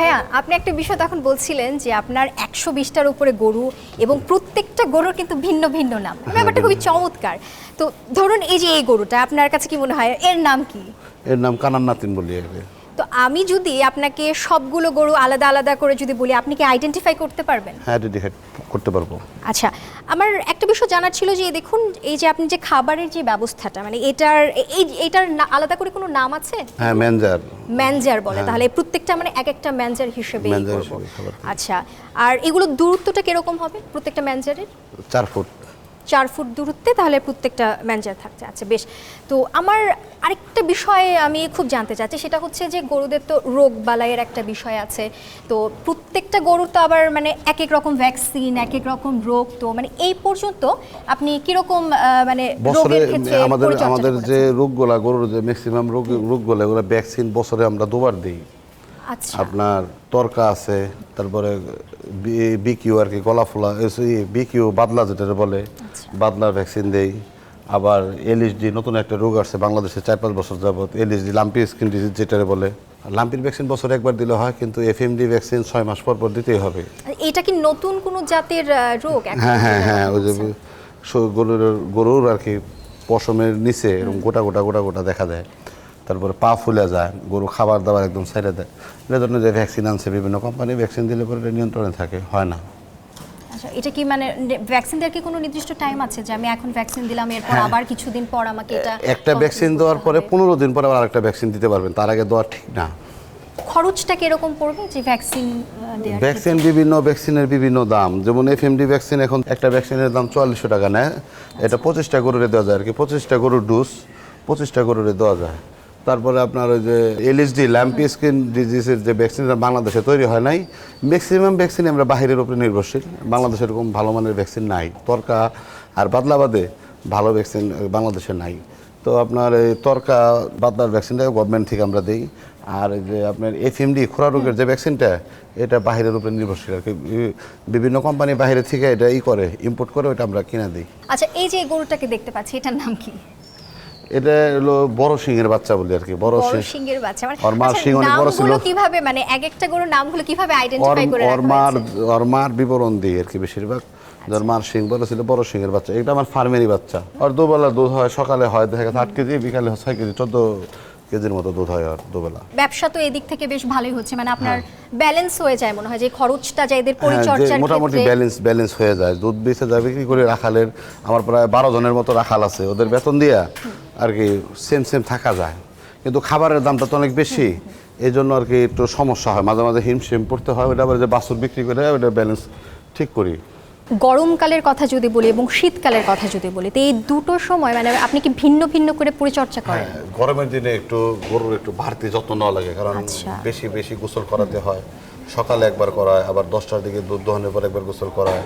হ্যাঁ আপনি একটা বিষয় তখন বলছিলেন যে আপনার একশো বিশটার উপরে গরু এবং প্রত্যেকটা গরুর কিন্তু ভিন্ন ভিন্ন নাম। ব্যাপারটা খুবই চমৎকার। তো ধরুন এই যে এই গরুটা আপনার কাছে কি মনে হয়? এর নাম কি? এর নাম কানান নাতিন বলি তো আমি যদি আপনাকে সবগুলো গরু আলাদা আলাদা করে যদি বলি আপনি কি আইডেন্টিফাই করতে পারবেন? হ্যাঁ ডেডিকেট করতে পারব। আচ্ছা আমার একটা বিষয় জানার ছিল যে দেখুন এই যে আপনি যে খাবারের যে ব্যবস্থাটা মানে এটার এই এটার আলাদা করে কোনো নাম আছে? হ্যাঁ ম্যানজার। ম্যানজার বলে তাহলে প্রত্যেকটা মানে এক একটা ম্যানজার হিসেবে। আচ্ছা আর এগুলো দূরত্বটা কীরকম হবে প্রত্যেকটা ম্যানজারের? চার ফুট। চার ফুট দূরত্বে তাহলে প্রত্যেকটা ম্যানজার থাকছে আচ্ছা বেশ। তো আমার আরেকটা বিষয়ে আমি খুব জানতে চাচ্ছি সেটা হচ্ছে যে গরুদের তো রোগ বালাইয়ের একটা বিষয় আছে। তো প্রত্যেকটা গরুর তো আবার মানে এক এক রকম ভ্যাকসিন এক এক রকম রোগ তো মানে এই পর্যন্ত আপনি কীরকম মানে বছরে রোগের ক্ষেত্রে আমাদের আমাদের যে রোগগুলা গরুর যে ম্যাক্সিমাম রোগ রোগগুলা এগুলো ভ্যাকসিন বছরে আমরা দুবার দিই। আচ্ছা। আপনার তরকা আছে তারপরে বিকিউ আর কি গলা ফোলা বিকিউ বাদলা যেটা বলে। বাদলার ভ্যাকসিন দেই। আবার এলএসডি নতুন একটা রোগ আসছে বাংলাদেশে চার পাঁচ বছর যাবত এলএসডি লাম্পি স্কিন ডিজিজ যেটা বলে। লাম্পির ভ্যাকসিন বছরে একবার দিলে হয় কিন্তু এফএমডি ভ্যাকসিন ছয় মাস পর পর দিতেই হবে। এটা কি নতুন কোনো জাতের রোগ? হ্যাঁ হ্যাঁ হ্যাঁ ওই যে গরুর গরুর আর কি পশমের নিচে এরকম গোটা গোটা গোটা গোটা দেখা দেয়। তারপরে পা ফুলে যায় গরু খাবার দাবার একদম ছেড়ে দেয়। এর ধরনের যে ভ্যাকসিন আনছে বিভিন্ন কোম্পানি ভ্যাকসিন দিলে পরে নিয়ন্ত্রণে থাকে হয় না। আচ্ছা এটা কি মানে ভ্যাকসিন দেওয়ার কি কোনো নির্দিষ্ট টাইম আছে যে আমি এখন ভ্যাকসিন দিলাম এরপর হ্যাঁ। আবার কিছুদিন পর আমাকে এটা একটা ভ্যাকসিন দেওয়ার পরে পনেরো দিন পরে আবার আরেকটা ভ্যাকসিন দিতে পারবেন তার আগে দেওয়া ঠিক না। খরচটা কীরকম পড়বে যে ভ্যাকসিন ভ্যাকসিন বিভিন্ন ভ্যাকসিনের বিভিন্ন দাম। যেমন এফএমডি ভ্যাকসিন এখন একটা ভ্যাকসিনের দাম চুয়াল্লিশশো টাকা নেয়। এটা পঁচিশটা গরুরে দেওয়া যায় আর কি পঁচিশটা গরুর ডোজ পঁচিশটা গরুরে দেওয়া যায়। তারপরে আপনার ওই যে এলএসডি ল্যাম্পি স্কিন ডিজিজের যে ভ্যাকসিনটা বাংলাদেশে তৈরি হয় নাই ম্যাক্সিমাম ভ্যাকসিন আমরা বাহিরের উপরে নির্ভরশীল। বাংলাদেশে এরকম ভালো মানের ভ্যাকসিন নাই। তরকা আর বাদলাবাদে ভালো ভ্যাকসিন বাংলাদেশে নাই। তো আপনার এই তরকা, বাদলার ভ্যাকসিনটা গভর্নমেন্ট থেকে আমরা দিই। আর যে আপনার এফএমডি খোরা রোগের যে ভ্যাকসিনটা এটা বাহিরের উপরে নির্ভরশীল আর কি। বিভিন্ন কোম্পানি বাইরে থেকে এটা ই করে ইম্পোর্ট করে ওটা আমরা কিনে দিই। আচ্ছা এই যে গরুটাকে দেখতে পাচ্ছি, এটার নাম কি? এটা হলো বড় সিংহের বাচ্চা বলি আর কি বড় সিংহের বাচ্চা। মানে ওর আচ্ছা, বড় ছিল। কীভাবে মানে এক একটা গরুর নামগুলো কীভাবে আইডেন্টিফাই করে ওর রাখা মার ওর মার বিবরণ আর কি বেশিরভাগ। যার মার সিং বড় ছিল বড় সিংহের বাচ্চা। এটা আমার ফার্মেরই বাচ্চা। আর দুবেলা দুধ হয় সকালে হয় দেখা গেছে আট কেজি বিকালে ছয় কেজি চোদ্দ কেজির মতো দুধ হয় আর দুবেলা। ব্যবসা তো এদিক থেকে বেশ ভালোই হচ্ছে মানে আপনার ব্যালেন্স হয়ে যায় মনে হয় যে খরচটা যা এদের হ্যাঁ, পরিচর্যার মোটামুটি ব্যালেন্স ব্যালেন্স হয়ে যায়। দুধ বেচে যায় বিক্রি করে রাখালের? আমার প্রায় বারো জনের মতো রাখাল আছে। ওদের বেতন দিয়া আর কি সেম সেম থাকা যায়। কিন্তু খাবারের দামটা তো অনেক বেশি। এই জন্য আর কি একটু সমস্যা হয়। মাঝে মাঝে হিমশিম পড়তে হয় ওটা আবার যে বাছুর বিক্রি করে ওটা ব্যালেন্স ঠিক করি। গরমকালের কথা যদি বলি এবং শীতকালের কথা যদি বলি তো এই দুটো সময় মানে আপনি কি ভিন্ন ভিন্ন করে পরিচর্যা করেন? গরমের দিনে একটু গরুর একটু বাড়তি যত্ন নেওয়া লাগে কারণ আচ্ছা। বেশি বেশি গোসল করাতে হয়। সকালে একবার করায় আবার দশটার দিকে দুধ দহনের পর একবার গোসল করায়।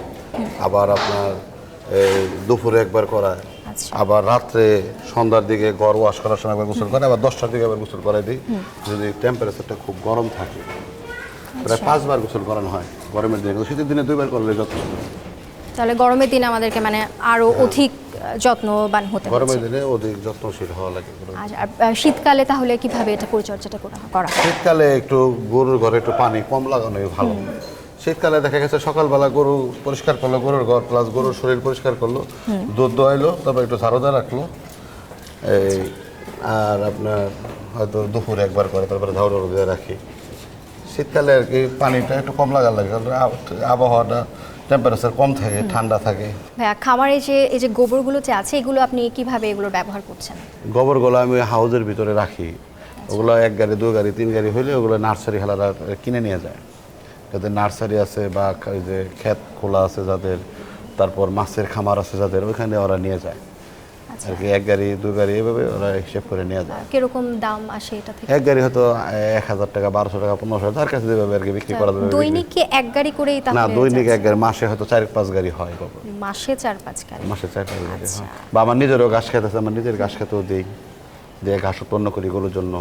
আবার আপনার দুপুরে একবার করায়। আচ্ছা। আবার রাত্রে সন্ধ্যার দিকে ঘর ওয়াশ করার সময় একবার গোসল করে আবার দশটার দিকে আবার গোসল করাই দিই। যদি টেম্পারেচারটা খুব গরম থাকে আচ্ছা। প্রায় পাঁচবার গোসল করানো হয় গরমের দিনে শীতের দিনে দুইবার করলে যথেষ্ট। তাহলে গরমের দিনে আমাদেরকে মানে আরও অধিক আহ, যত্নবান হতে হচ্ছে। গরমের দিনে অধিক যত্নশীল হওয়া লাগে। আর আর, শীতকালে তাহলে কীভাবে এটা পরিচর্যাটা করা করা হয়? শীতকালে একটু গরুর ঘরে একটু পানি কম লাগানোই ভালো। শীতকালে দেখা গেছে সকালবেলা গরু পরিষ্কার করল গরুর ঘর প্লাস গরুর শরীর পরিষ্কার করল দুধ দোয়াইলো তারপর একটু ঝাড়ু দিয়ে রাখল। এই আর আপনার হয়তো দুপুরে একবার করে তারপরে ঝাড়ু দিয়ে রাখি। শীতকালে আর কি পানিটা একটু কম লাগার লাগে আবহাওয়াটা টেম্পারেচার কম থাকে ঠান্ডা থাকে। ভাইয়া খামারে যে এই যে গোবরগুলো যে আছে এগুলো আপনি কীভাবে এগুলো ব্যবহার করছেন? গোবরগুলো আমি হাউজের ভিতরে রাখি। ওগুলো এক গাড়ি দু গাড়ি তিন গাড়ি হইলে ওগুলো নার্সারি হেলারা কিনে নিয়ে যায়। যাদের নার্সারি আছে বা যে ক্ষেত খোলা আছে যাদের তারপর মাছের খামার আছে যাদের ওইখানে ওরা নিয়ে যায়। আচ্ছা। আর কি এক গাড়ি দু গাড়ি এভাবে ওরা হিসেব করে নিয়ে যায়। কীরকম দাম আসে এটা থেকে? এক গাড়ি হয়তো এক হাজার টাকা বারোশো টাকা পনেরোশো টাকা তার কাছে যেভাবে আর কি বিক্রি করা যাবে দৈনিক কি এক গাড়ি করেই না দৈনিক এক গাড়ি মাসে হয়তো চার পাঁচ গাড়ি হয় মাসে চার পাঁচ গাড়ি? মাসে চার পাঁচ গাড়ি আচ্ছা। হয় বা আমার নিজেরও ঘাস খেতে আছে আমার নিজের ঘাস খেতেও দিই। দিয়ে ঘাস উৎপন্ন করি গরুর জন্য।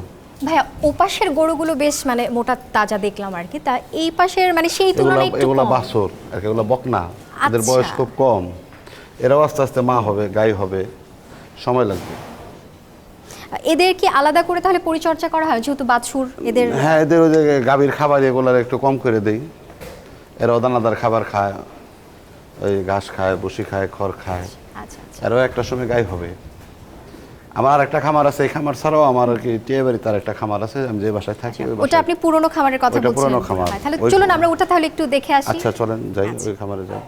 ভাইয়া ওপাশের গরুগুলো বেশ মানে মোটা তাজা দেখলাম আর কি। তা এই পাশের মানে সেই এগুলা তুলনায় একটু এগুলা। বাছুর আর কি এগুলা বকনা। এদের আচ্ছা। বয়স খুব কম। এরাও আস্তে আস্তে মা হবে গাই হবে। সময় লাগবে। এদের কি আলাদা করে তাহলে পরিচর্যা করা হয়? যেহেতু বাছুর এদের হ্যাঁ এদের ওই যে গাভীর খাবার এগুলার একটু কম করে দেই। এরা দানাদার খাবার খায় ওই ঘাস খায় বসি খায় খড় খায়। আচ্ছা আচ্ছা। আরও একটা সময় গাই হবে। আমার একটা খামার আছে এই খামার ছাড়াও আমার আর কি টিয়ে বাড়ি তার একটা খামার আছে আমি যে বাসায় থাকি ওই ওটা আপনি পুরনো খামারের কথা বলছেন পুরনো খামার। তাহলে ওই- চলুন আমরা ওটা তাহলে একটু দেখে আসি। আচ্ছা চলেন যাই ওই খামারে যাই।